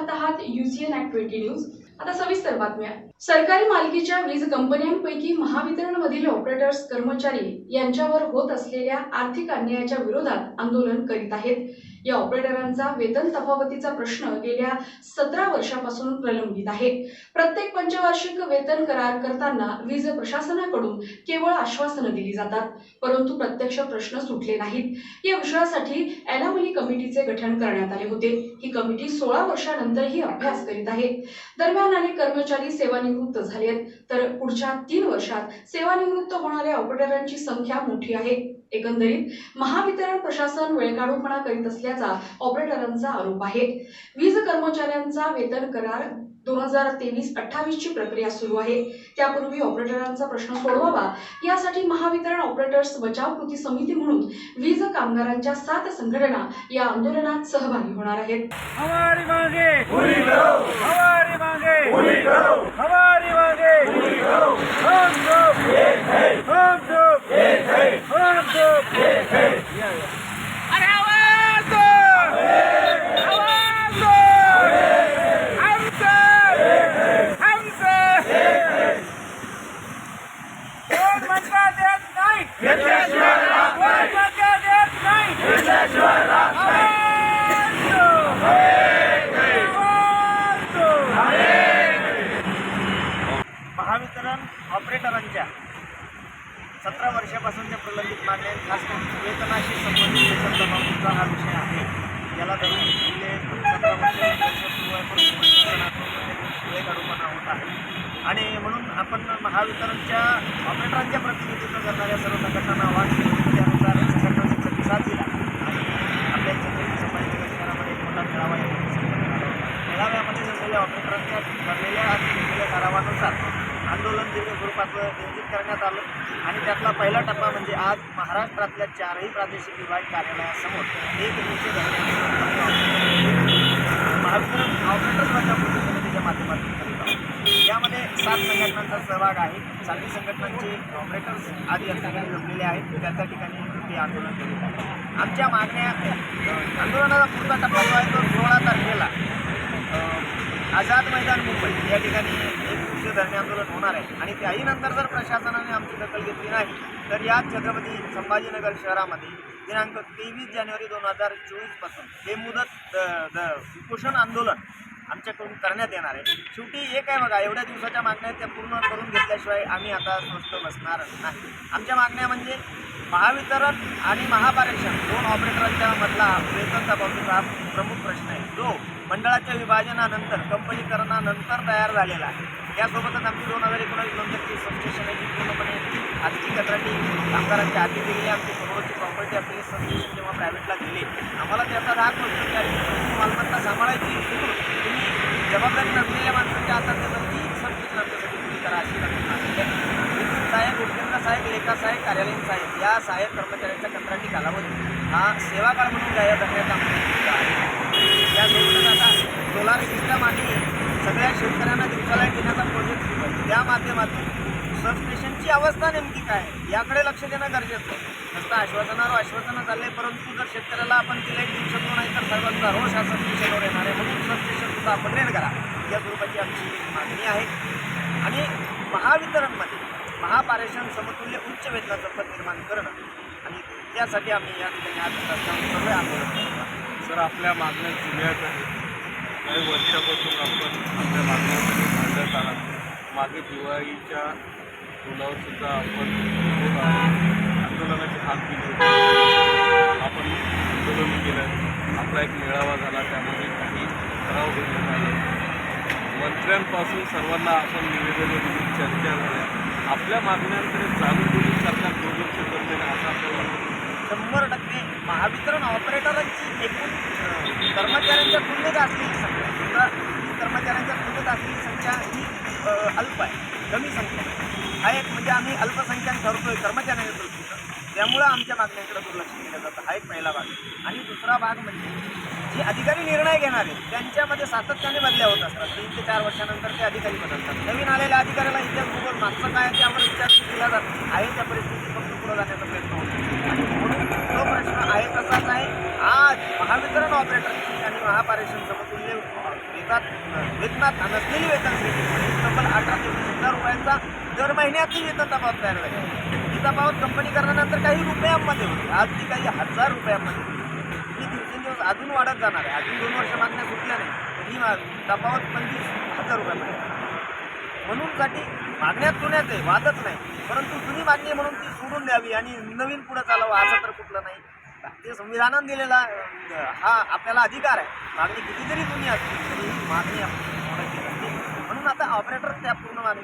CN act twenty news आता सविस्तर बातम्या. सरकारी मालकीच्या वीज कंपन्यांपैकी महावितरण मधील ऑपरेटर्स कर्मचारी यांच्यावर होत असलेल्या आर्थिक अन्यायाच्या विरोधात आंदोलन करीत आहेत. या ऑपरेटरांचा वेतन तफावतीचा प्रश्न गेल्या सतरा वर्षापासून प्रलंबित आहे. प्रत्येक पंचवार्षिक वेतन करार करताना वीज प्रशासनाकडून केवळ आश्वासनं दिली जातात परंतु प्रत्यक्ष प्रश्न सुटले नाहीत. या विषयासाठी एनामली कमिटीचे गठन करण्यात आले होते. ही कमिटी सोळा वर्षानंतरही अभ्यास करीत आहे. दरम्यान अनेक कर्मचारी सेवानिवृत्त झाले आहेत तर पुढच्या तीन वर्षात सेवानिवृत्त होणाऱ्या ऑपरेटरांची संख्या मोठी आहे. एकंदरीत महावितरण प्रशासन वेळकाढूपणा करीत असल्याचा ऑपरेटरांचा आरोप आहे. वीज कर्मचाऱ्यांचा वेतन करार दोन हजार तेवीस अठ्ठावीस ची प्रक्रिया सुरू आहे. त्यापूर्वी ऑपरेटरांचा प्रश्न सोडवावा यासाठी महावितरण ऑपरेटर्स बचाव कृती समिती म्हणून वीज कामगारांच्या सात संघटना या आंदोलनात सहभागी होणार आहेत. हमारी मांगे पूरी करो हमारी मांगे पूरी करो हमारी मांगे पूरी करो हम सब एक है हम सब एक है हम सब एक है अरे आवाज दो आवाज दो हमसे हमसे कोण म्हणता देत नाही कोण म्हणता देत नाही आवाज दो महावितरण ऑपरेटरांच्या सतरा वर्षापासून ते प्रलंबित मागण्या खास करून वेतनाशी संबंधित वेतन जबाबदारीचा हा विषय आहे. याला धरून गेले सतरा वर्ष वर्ष सुरू आहे पण वर्षातून होत आहे. आणि म्हणून आपण महावितरणच्या ऑपरेटरांच्या प्रतिनिधित्व करणाऱ्या सर्व संघटनांना आवाहन केलं त्यानुसार प्रतिसाद दिला. आणि आपल्या छत्रपती संभाजीनगर शहरामध्ये एक मोठा मेळावा या मेळाव्यामध्ये जमलेल्या ऑपरेटरांच्या भरलेल्या आणि ठरावानुसार आंदोलन दिव्य स्वरूपाचं करण्यात आलं. आणि त्यातला पहिला टप्पा म्हणजे आज महाराष्ट्रातल्या चारही प्रादेशिक विभाग कार्यालयासमोर एक दिवशी महावितरण ऑपरेटर्स बचाव कृती समितीच्या माध्यमातून करीत आहोत यामध्ये सात संघटनांचा सहभाग आहे. सातही संघटनांचे ऑपरेटर्स आधी या ठिकाणी जमलेले आहेत. त्या त्या ठिकाणी ते आंदोलन केलेलं आहे आमच्या मागण्या आंदोलनाचा पुढचा टप्पा जो आहे तो सोळा तारखेला आझाद मैदान मुंबई या ठिकाणी एक धरणे आंदोलन होणार आहे. आणि त्याही नंतर जर प्रशासनाने आमची दखल घेतली नाही तर याच छत्रपती संभाजीनगर शहरामध्ये दिनांक तेवीस जानेवारी दोन हजार चोवीसपासून हे मुदत द- द- उपोषण आंदोलन आमच्याकडून करण्यात येणार आहे. शेवटी एक आहे बघा एवढ्या दिवसाच्या मागण्या आहेत, त्या पूर्ण करून घेतल्याशिवाय आम्ही आता स्वस्त बसणार नाही. आमच्या मागण्या म्हणजे महावितरण आणि महापारेक्षण दोन ऑपरेटरांच्या मधला वेतन तफावतीचा हा प्रमुख प्रश्न आहे. जो मंडळाच्या विभाजनानंतर कंपनीकरणानंतर तयार झालेला आहे. यासोबतच आमची दोन हजार एकोणावीस नंतरची सबस्टेशन आहे जी पूर्णपणे आजची कंत्राटी कामगारांच्या हाती गेलेली आमची करोडची प्रॉपर्टी आपली सबस्टेशन जेव्हा प्रायव्हेटला दिली आम्हाला त्याचा राग होतो. की अरे मालमत्ता सांभाळायची तुम्ही जबाबदारी नसलेल्या माणसांच्या हातात देतात ती सबस्टेशन आमच्यासाठी तुम्ही करा अशी साहेब मागणी साहेब विद्युत सहाय्यक उपकेंद्र सहाय्यक लेखा सहाय्यक कार्यालयीन सहाय्यक या सहाय्यक कर्मचाऱ्यांचा कंत्राटी कालावधी. हा सेवा काळ म्हणून जाहीर करण्याचा आहे यासोबतच आता सोलार सिस्टम आणि सगळ्या शेतकऱ्यांना दिवसाला देण्याचा प्रोजेक्ट सुरू आहे त्या माध्यमातून सबस्टेशनची अवस्था नेमकी काय आहे याकडे लक्ष देणं गरजेचं आहे. नुसतं आश्वासनावर आश्वासनं चालले परंतु जर शेतकऱ्याला आपण तिला एक दिवसात नाही तर सर्वांचा रोष हा सबस्टेशनवर येणार आहे. म्हणून सबस्टेशन सुद्धा आपण रेड करा. या स्वरूपाची आमची मागणी आहे. आणि महावितरणमध्ये महापारेषण समतुल्य उच्च वेतनाचं पद निर्माण करणं. आणि त्यासाठी आम्ही या ठिकाणी आज रस्त्यावर सर्व आंदोलन तर आपल्या मागण्या जुन्याच आहेत. काही वर्षापासून आपण आपल्या मागण्यासाठी मांडत आहात. मागे दिवाळीच्या फुलावरसुद्धा आपण आंदोलनाचे हात दिले होते. आपण आंदोलन केलं आपला एक मेळावा झाला. त्यामध्ये काही ठराव घेण्यात आले. मंत्र्यांपासून सर्वांना आपण निवेदनं दिली चर्चा झाल्या. आपल्या मागण्यांकडे जाणून बुजून सरकार दुर्लक्ष करते असा आपल्याला शंभर टक्के महावितरण ऑपरेटरांची एकूण कर्मचाऱ्यांच्या तुलनेत असलेली संख्या. सुद्धा कर्मचाऱ्यांच्या तुलनेत असलेली संख्या ही अल्प आहे कमी संख्या आहे. हा एक म्हणजे आम्ही अल्पसंख्याक ठरतोय कर्मचाऱ्यांच्या दृष्टीनं. त्यामुळं आमच्या मागण्यांकडे दुर्लक्ष केलं जातं हा एक पहिला भाग. आणि दुसरा भाग म्हणजे जे अधिकारी निर्णय घेणारे त्यांच्यामध्ये सातत्याने बदल्या होत असतात. तीन ते चार वर्षानंतर ते अधिकारी बदलतात. नवीन आलेल्या अधिकाऱ्याला इतिहास बघून मागचं काय ते आम्हाला विचार केला जातो आहे त्या परिस्थितीत फक्त पुढे जाण्याचा प्रयत्न होतो आणि म्हणून तो प्रश्न आहे तसाच आहे आज महावितरण ऑपरेटरची आणि महापारेषण समतुल्य वेतात वेतनात नसलेली वेतन तब्बल अठरा ते वीस हजार रुपयांचा दर महिन्याची वेतन तफावत तयार झाली ही तफावत कंपनी करण्यानंतर काही रुपयांमध्ये होती आज ती काही हजार रुपयांमध्ये होती. ही दिवसेंदिवस अजून वाढत जाणार आहे. अजून दोन वर्ष मागण्या सुटल्या नाही. ही मा- तफावत पंचवीस हजार रुपयामध्ये म्हणूनसाठी मागण्यात जुन्याच आहे वादच नाही. परंतु जुनी मागणी आहे म्हणून ती सोडून द्यावी आणि नवीन पुढे चालावं असं तर कुठलं नाही. भारतीय संविधानानं दिलेला हा आपल्याला अधिकार आहे. मागणी कितीतरी जुनी असली तरी ही मागणी आपण म्हणून आता ऑपरेटर त्या पूर्ण मागणी